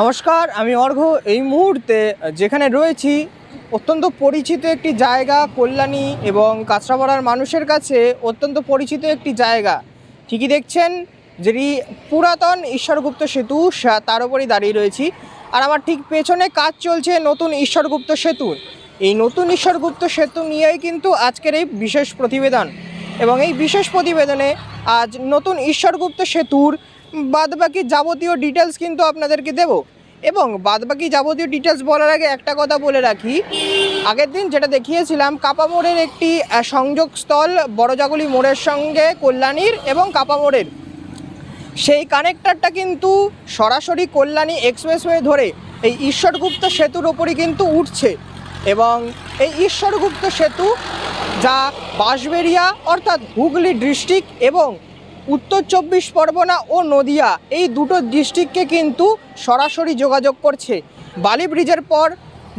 নমস্কার, আমি অর্ঘ। এই মুহূর্তে যেখানে রয়েছি, অত্যন্ত পরিচিত একটি জায়গা, কল্যাণী এবং কাঁচরাপাড়ার মানুষের কাছে অত্যন্ত পরিচিত একটি জায়গা। ঠিকই দেখছেন, যেটি পুরাতন ঈশ্বরগুপ্ত সেতু তার উপরই দাঁড়িয়ে রয়েছি। আর আমার ঠিক পেছনে কাজ চলছে নতুন ঈশ্বরগুপ্ত সেতুর এই নতুন ঈশ্বরগুপ্ত সেতু নিয়েই কিন্তু আজকের এই বিশেষ প্রতিবেদন। এবং এই বিশেষ প্রতিবেদনে আজ নতুন ঈশ্বরগুপ্ত সেতুর বাদবাকি যাবতীয় ডিটেলস কিন্তু আপনাদেরকে দেব। এবং বাদবাকি যাবতীয় ডিটেলস বলার আগে একটা কথা বলে রাখি। আগের দিন যেটা দেখিয়েছিলাম, কাপা মোড়ের একটি সংযোগস্থল বড়জাগুলি মোড়ের সঙ্গে কল্যাণীর এবং কাপা মোড়ের। সেই কানেক্টারটা কিন্তু সরাসরি কল্যাণী এক্সপ্রেসওয়ে ধরে এই ঈশ্বরগুপ্ত সেতুর ওপরই কিন্তু উঠছে। এবং এই ঈশ্বরগুপ্ত সেতু যা বাঁশবেড়িয়া অর্থাৎ হুগলি ডিস্ট্রিক্ট এবং উত্তর চব্বিশ পরগনা ও নদিয়া এই দুটো ডিস্ট্রিক্টকে কিন্তু সরাসরি যোগাযোগ করছে। বালি ব্রিজের পর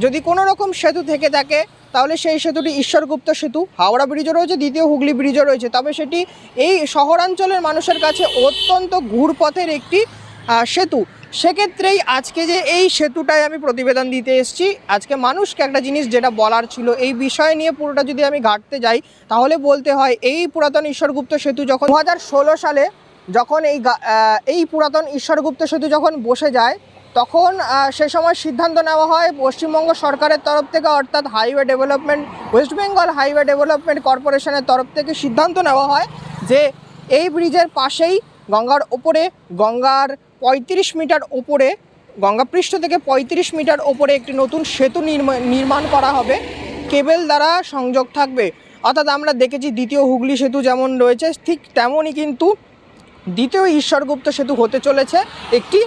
যদি কোনো রকম সেতু থেকে থাকে, তাহলে সেই সেতুটি ঈশ্বরগুপ্ত সেতু। হাওড়া ব্রিজও রয়েছে, দ্বিতীয় হুগলি ব্রিজও রয়েছে। তবে সেটি এই শহরাঞ্চলের মানুষের কাছে অত্যন্ত ঘুরপথের একটি সেতু। সেক্ষেত্রেই আজকে যে এই সেতুটায় আমি প্রতিবেদন দিতে এসেছি, আজকে মানুষকে একটা জিনিস যেটা বলার ছিল, এই বিষয় নিয়ে পুরোটা যদি আমি ঘাটতে যাই, তাহলে বলতে হয় এই পুরাতন ঈশ্বরগুপ্ত সেতু যখন দু হাজার ষোলো সালে যখন এই এই পুরাতন ঈশ্বরগুপ্ত সেতু যখন বসে যায়, তখন সে সময় সিদ্ধান্ত নেওয়া হয় পশ্চিমবঙ্গ সরকারের তরফ থেকে, অর্থাৎ highway development, West Bengal highway development কর্পোরেশনের তরফ থেকে সিদ্ধান্ত নেওয়া হয় যে এই ব্রিজের পাশেই গঙ্গার ওপরে গঙ্গার পঁয়ত্রিশ মিটার ওপরে, গঙ্গাপৃষ্ঠ থেকে পঁয়ত্রিশ মিটার ওপরে একটি নতুন সেতু নির্মা- নির্মাণ করা হবে। কেবেল দ্বারা সংযোগ থাকবে। অর্থাৎ আমরা দেখেছি দ্বিতীয় হুগলি সেতু যেমন রয়েছে, ঠিক তেমনই কিন্তু দ্বিতীয় ঈশ্বরগুপ্ত সেতু হতে চলেছে, একটি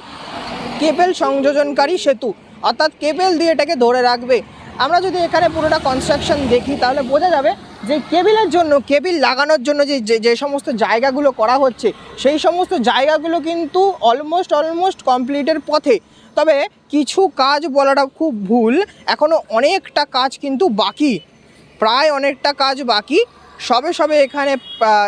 কেবেল সংযোজনকারী সেতু। অর্থাৎ কেবেল দিয়ে এটাকে ধরে রাখবে। আমরা যদি এখানে পুরোটা কনস্ট্রাকশন দেখি, তাহলে বোঝা যাবে যে কেবিলের জন্য, কেবিল লাগানোর জন্য যে, যে- সমস্ত জায়গাগুলো করা হচ্ছে, সেই সমস্ত জায়গাগুলো কিন্তু অলমোস্ট অলমোস্ট কমপ্লিটের পথে। তবে কিছু কাজ বলাটা খুব ভুল এখনও অনেকটা কাজ কিন্তু বাকি। প্রায় অনেকটা কাজ বাকি। সবে সবে এখানে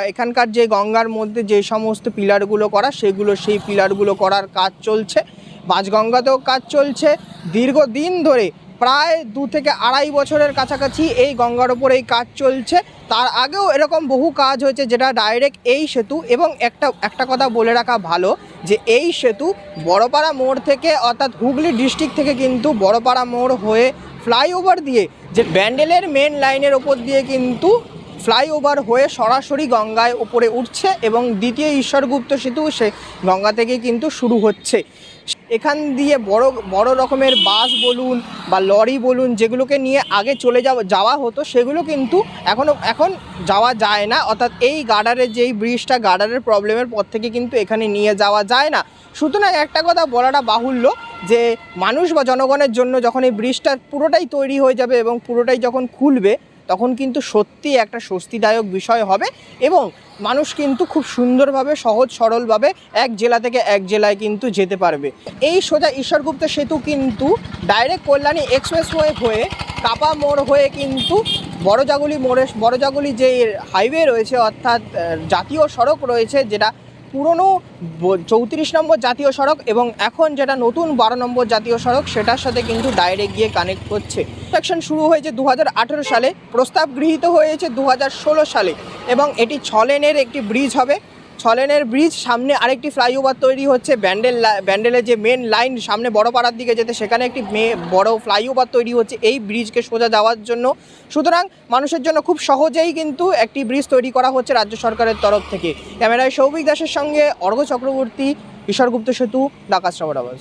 এখানকার যে গঙ্গার মধ্যে যে সমস্ত পিলারগুলো করা, সেগুলো, সেই পিলারগুলো করার কাজ চলছে। বাঁশগঙ্গাতেও কাজ চলছে। দীর্ঘদিন ধরে প্রায় দু থেকে আড়াই বছরের কাছাকাছি এই গঙ্গার ওপর এই কাজ চলছে। তার আগেও এরকম বহু কাজ হয়েছে যেটা ডাইরেক্ট এই সেতু এবং একটা একটা কথা বলে রাখা ভালো যে এই সেতু বড়পাড়া মোড় থেকে অর্থাৎ হুগলি ডিস্ট্রিক্ট থেকে কিন্তু বড়পাড়া মোড় হয়ে ফ্লাইওভার দিয়ে যে ব্যান্ডেলের মেন লাইনের ওপর দিয়ে কিন্তু ফ্লাইওভার হয়ে সরাসরি গঙ্গায় উপরে উঠছে এবং দ্বিতীয় ঈশ্বরগুপ্ত সেতু সে গঙ্গা থেকে কিন্তু শুরু হচ্ছে। এখান দিয়ে বড় বড় রকমের বাস বলুন বা লরি বলুন, যেগুলোকে নিয়ে আগে চলে যাওয়া যাওয়া হতো, সেগুলো কিন্তু এখনও এখন যাওয়া যায় না। অর্থাৎ এই গার্ডারের যেই ব্রিজটা গার্ডারের প্রবলেমের পর থেকে কিন্তু এখানে নিয়ে যাওয়া যায় না। সুতরাং একটা কথা বলাটা বাহুল্য যে, মানুষ বা জনগণের জন্য যখন এই ব্রিজটা পুরোটাই তৈরি হয়ে যাবে এবং পুরোটাই যখন খুলবে তখন কিন্তু সত্যি একটা স্বস্তিদায়ক বিষয় হবে এবং মানুষ কিন্তু খুব সুন্দরভাবে, সহজ, সরলভাবে এক জেলা থেকে এক জেলায় কিন্তু যেতে পারবে। এই সোজা ঈশ্বরগুপ্ত সেতু কিন্তু ডাইরেক্ট কল্যাণী এক্সপ্রেসওয়ে হয়ে কাপা মোড় হয়ে কিন্তু বড়জাগুলি মোড়ে, বড়জাগুলি যে হাইওয়ে রয়েছে অর্থাৎ জাতীয় সড়ক রয়েছে যেটা পুরনো চৌত্রিশ নম্বর জাতীয় সড়ক এবং এখন যেটা নতুন বারো নম্বর জাতীয় সড়ক, সেটার সাথে কিন্তু ডাইরেক্ট গিয়ে কানেক্ট করছে সেকশন শুরু হয়েছে দু হাজার আঠেরো সালে, প্রস্তাব গৃহীত হয়েছে দু হাজার ষোলো সালে এবং এটি ছলেনের লেনের একটি ব্রিজ হবে। ছ লেনের ব্রিজ সামনে আরেকটি ফ্লাইওভার তৈরি হচ্ছে। ব্যান্ডেল ব্যান্ডেলের যে মেন লাইন সামনে বড় পাড়ার দিকে যেতে, সেখানে একটি বড় ফ্লাইওভার তৈরি হচ্ছে এই ব্রিজকে সোজা যাওয়ার জন্য। সুতরাং মানুষের জন্য খুব সহজেই কিন্তু একটি ব্রিজ তৈরি করা হচ্ছে রাজ্য সরকারের তরফ থেকে। ক্যামেরায় সৌভিক দাসের সঙ্গে অর্ঘ চক্রবর্তী, ঈশ্বরগুপ্ত সেতু ডাকাশ্রাবড় আবাস